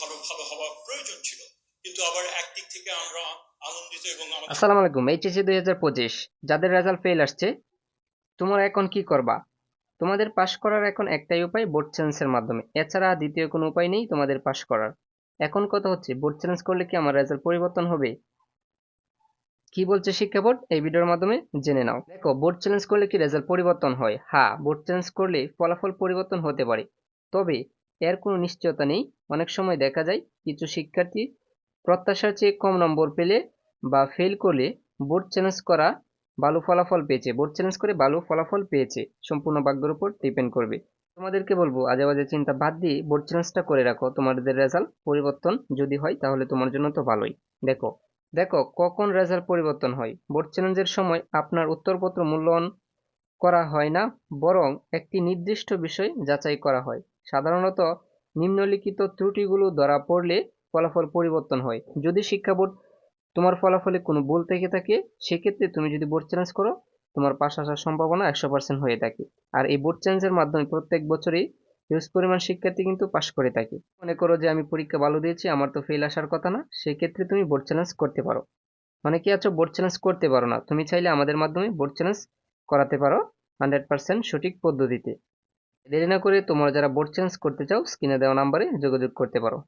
ভালো ভালো হওয়া প্রয়োজন ছিল। কিন্তু আবার একদিক থেকে আমরা আনন্দিত এবং আসসালামু আলাইকুম, এইচএসসি দুই হাজার পঁচিশ, যাদের রেজাল্ট ফেল আসছে, তোমরা এখন কি করবা? তোমাদের পাশ করার এখন একটাই উপায় বোর্ড চ্যালেঞ্জের মাধ্যমে। এছাড়া দ্বিতীয় কোনো উপায় নেই তোমাদের পাশ করার। এখন কথা হচ্ছে বোর্ড চ্যালেঞ্জ করলে কি আমার রেজাল্ট পরিবর্তন হবে? কি বলছে শিক্ষা বোর্ড এই ভিডিওর মাধ্যমে জেনে নাও। দেখো বোর্ড চ্যালেঞ্জ করলে কি রেজাল্ট পরিবর্তন হয়? হ্যাঁ বোর্ড চ্যালেঞ্জ করলে ফলাফল পরিবর্তন হতে পারে। তবে এর কোনো নিশ্চয়তা নেই। অনেক সময় দেখা যায় কিছু শিক্ষার্থী প্রত্যাশার চেয়ে কম নম্বর পেলে বা ফেল করলে বোর্ড চ্যালেঞ্জ করা ভালো ফলাফল পেয়েছে। বোর্ড চ্যালেঞ্জ করে ভালো ফলাফল পেয়েছে। সম্পূর্ণ ভাগ্যের উপর ডিপেন্ড করবে। তোমাদেরকে বলব, আজে বাজে চিন্তা বাদ দিয়ে বোর্ড চ্যালেঞ্জটা করে রাখো। তোমাদের রেজাল্ট পরিবর্তন যদি হয়, তাহলে তোমার জন্য তো ভালোই। দেখো দেখো কখন রেজাল্ট পরিবর্তন হয়। বোর্ড চ্যালেঞ্জের সময় আপনার উত্তরপত্র মূল্যায়ন করা হয় না, বরং একটি নির্দিষ্ট বিষয় যাচাই করা হয়। সাধারণত নিম্নলিখিত ত্রুটিগুলো ধরা পড়লে ফলাফল পরিবর্তন হয়। যদি শিক্ষা বোর্ড তোমার ফলাফলে কোনো ভুল থেকে থাকে, সেক্ষেত্রে তুমি যদি বোর্ড চ্যালেঞ্জ করো, তোমার পাশ আসার সম্ভাবনা একশো পার্সেন্ট হয়ে থাকে। আর এই বোর্ড চ্যালেঞ্জের মাধ্যমে প্রত্যেক বছরই হিউজ পরিমাণ শিক্ষার্থী কিন্তু পাশ করে থাকে। মনে করো যে আমি পরীক্ষা ভালো দিয়েছি, আমার তো ফেল আসার কথা না, সেক্ষেত্রে তুমি বোর্ড চ্যালেঞ্জ করতে পারো। অনেকে আছো বোর্ড চ্যালেঞ্জ করতে পারো না। তুমি চাইলে আমাদের মাধ্যমে বোর্ড চ্যালেঞ্জ করাতে পারো হান্ড্রেড পার্সেন্ট সঠিক পদ্ধতিতে। দেরি না করে তোমরা যারা বোর্ড চেঞ্জ করতে চাও স্ক্রিনে দেওয়া নাম্বারে যোগাযোগ করতে পারো।